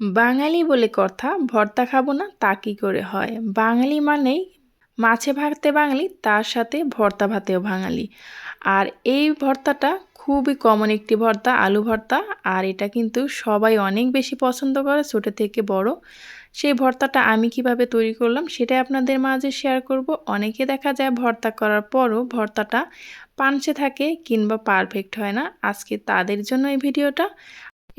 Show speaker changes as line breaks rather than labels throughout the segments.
বাঙালি বলে কথা, ভর্তা খাব না, তা কী করে হয়? বাঙালি মানেই মাছে ভাতে বাঙালি, তার সাথে ভর্তা ভাতেও বাঙালি। আর এই ভর্তাটা খুবই কমন একটি ভর্তা, আলু ভর্তা, আর এটা কিন্তু সবাই অনেক বেশি পছন্দ করে, ছোটো থেকে বড়। সেই ভর্তাটা আমি কীভাবে তৈরি করলাম, সেটাই আপনাদের মাঝে শেয়ার করব। অনেকে দেখা যায় ভর্তা করার পরও ভর্তাটা পানসে থাকে কিংবা পারফেক্ট হয় না। আজকে তাদের জন্য এই ভিডিওটা।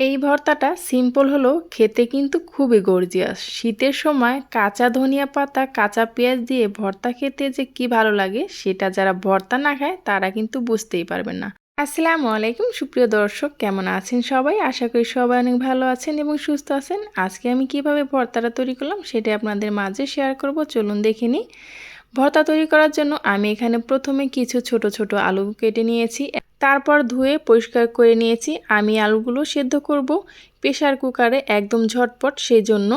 এই ভর্তাটা সিম্পল হলেও খেতে কিন্তু খুবই গর্জিয়াস শীতের সময় কাঁচা ধনিয়া পাতা, কাঁচা পেঁয়াজ দিয়ে ভর্তা খেতে যে কি ভালো লাগে, সেটা যারা ভর্তা না খায়, তারা কিন্তু বুঝতেই পারবেন না। আসসালামু আলাইকুম, সুপ্রিয় দর্শক, কেমন আছেন সবাই? আশা করি সবাই অনেক ভালো আছেন এবং সুস্থ আছেন। আজকে আমি কীভাবে ভর্তাটা তৈরি করলাম সেটা আপনাদের মাঝে শেয়ার করব। চলুন দেখে নিই। ভর্তা তৈরি করার জন্য আমি এখানে প্রথমে কিছু ছোট ছোট আলু কেটে নিয়েছি। তারপর ধুয়ে পরিষ্কার করে নিয়েছি। আমি আলুগুলো সেদ্ধ করব প্রেশার কুকারে একদম ঝটপট সেই জন্য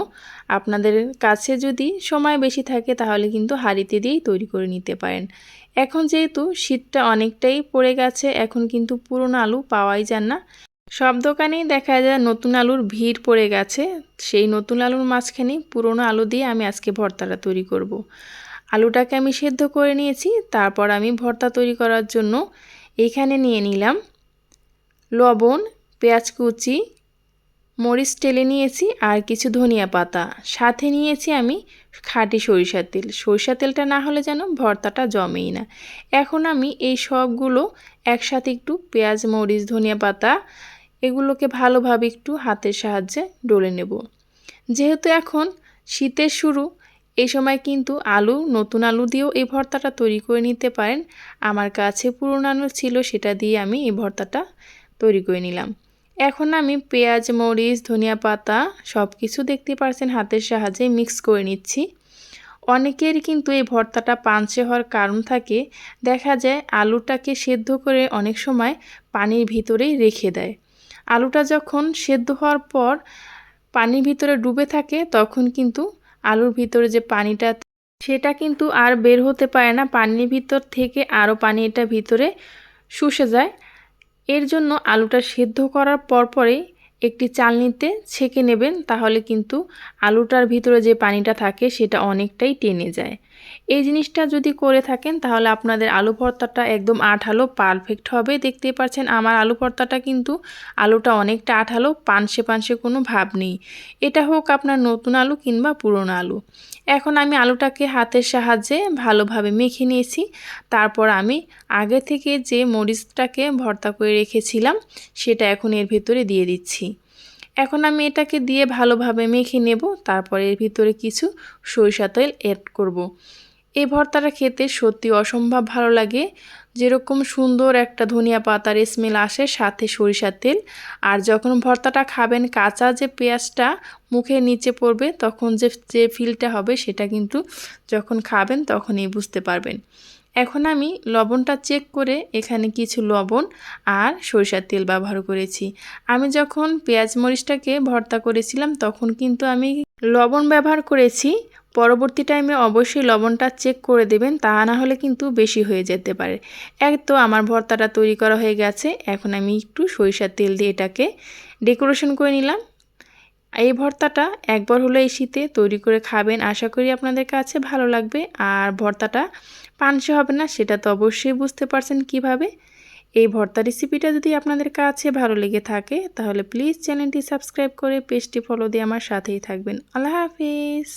আপনাদের কাছে যদি সময় বেশি থাকে তাহলে কিন্তু হাঁড়িতে দিয়েই তৈরি করে নিতে পারেন। এখন যেহেতু শীতটা অনেকটাই পড়ে গেছে, এখন কিন্তু পুরনো আলু পাওয়াই যান না। সব দোকানেই দেখা যায় নতুন আলুর ভিড় পড়ে গেছে। সেই নতুন আলুর মাঝখানে পুরনো আলু দিয়ে আমি আজকে ভর্তাটা তৈরি করব। আলুটাকে আমি সেদ্ধ করে নিয়েছি, তারপর আমি ভর্তা তৈরি করার জন্য এখানে নিয়ে নিলাম লবণ, পেঁয়াজ কুচি, মরিচ টেলে নিয়েছি আর কিছু ধনিয়া পাতা। সাথে নিয়েছি আমি খাঁটি সরিষার তেল। সরিষার তেলটা না হলে যেন ভর্তাটা জমেই না। এখন আমি এই সবগুলো একসাথে একটু পেঁয়াজ, মরিচ, ধনিয়া পাতা এগুলোকে ভালোভাবে একটু হাতের সাহায্যে ডলে নেব। যেহেতু এখন শীতের শুরু এই সময় কিন্তু আলু, নতুন আলু দিয়েও এই ভর্তাটা তৈরি করে নিতে পারেন। আমার কাছে পুরনো আলু ছিল, সেটা দিয়ে আমি এই ভর্তাটা তৈরি করে নিলাম। এখন আমি পেঁয়াজ, মরিচ, ধনিয়া পাতা সব কিছু দেখতে পারছেন হাতের সাহায্যে মিক্স করে নিচ্ছি। অনেকের কিন্তু এই ভর্তাটা পাঞ্চে হওয়ার কারণ থাকে। দেখা যায় আলুটাকে সেদ্ধ করে অনেক সময় পানির ভিতরেই রেখে দেয়। আলুটা যখন সেদ্ধ হওয়ার পর পানির ভিতরে ডুবে থাকে, তখন কিন্তু আলুর ভিতরে যে পানিটা সেটা কিন্তু আর বের হতে পারে না। পানির ভিতর থেকে আরও পানি এটা ভিতরে শুষে যায়। এর জন্য আলুটা সেদ্ধ করার পরপরেই একটি চালনিতে ছেঁকে নেবেন, তাহলে কিন্তু আলুটার ভিতরে যে পানিটা থাকে সেটা অনেকটাই টেনে যায়। এই জিনিসটা যদি করে থাকেন, তাহলে আপনাদের আলু ভর্তাটা একদম আঠালো, পারফেক্ট হবে। দেখতেই পাচ্ছেন, আমার আলু ভর্তাটা কিন্তু আলুটা অনেকটা আঠালো, পানসে পানসে কোনো ভাব নেই। এটা হোক আপনার নতুন আলু কিংবা পুরনো আলু। এখন আমি আলুটাকে হাতের সাহায্যে ভালোভাবে মেখে নিয়েছি। তারপর আমি আগে থেকে যে মরিচটাকে ভর্তা করে রেখেছিলাম, সেটা এখন এর ভিতরে দিয়ে দিচ্ছি। এখন আমি এটাকে দিয়ে ভালোভাবে মেখে নেব, তারপর এর ভিতরে কিছু সরিষা তেল অ্যাড করব। এই ভর্তাটা খেতে সত্যি অসম্ভব ভালো লাগে। যেরকম সুন্দর একটা ধনিয়া পাতার স্মেল আসে, সাথে সরিষার তেল। আর যখন ভর্তাটা খাবেন, কাঁচা যে পেঁয়াজটা মুখে নিচে পড়বে, তখন যে যে ফিলটা হবে, সেটা কিন্তু যখন খাবেন, তখনই বুঝতে পারবেন। এখন আমি লবণটা চেক করে এখানে কিছু লবণ আর সরিষার তেল ব্যবহার করেছি। আমি যখন পেঁয়াজ মরিচটাকে ভর্তা করেছিলাম, তখন কিন্তু আমি লবণ ব্যবহার করেছি। পরবর্তী টাইমে অবশ্যই লবণটা চেক করে দেবেন, তা না হলে কিন্তু বেশি হয়ে যেতে পারে। এক তো আমার ভর্তাটা তৈরি করা হয়ে গেছে, এখন আমি একটু সরিষার তেল দিয়ে এটাকে ডেকোরেশন করে নিলাম। এই ভর্তাটা একবার হলো এই শীতে তৈরি করে খাবেন, আশা করি আপনাদের কাছে ভালো লাগবে। আর ভর্তাটা পানসে হবে না, সেটা তো অবশ্যই বুঝতে পারছেন কীভাবে। এই ভর্তা রেসিপিটা যদি আপনাদের কাছে ভালো লেগে থাকে, তাহলে প্লিজ চ্যানেলটি সাবস্ক্রাইব করে পেজটি ফলো দিয়ে আমার সাথেই থাকবেন। আল্লাহ হাফিজ।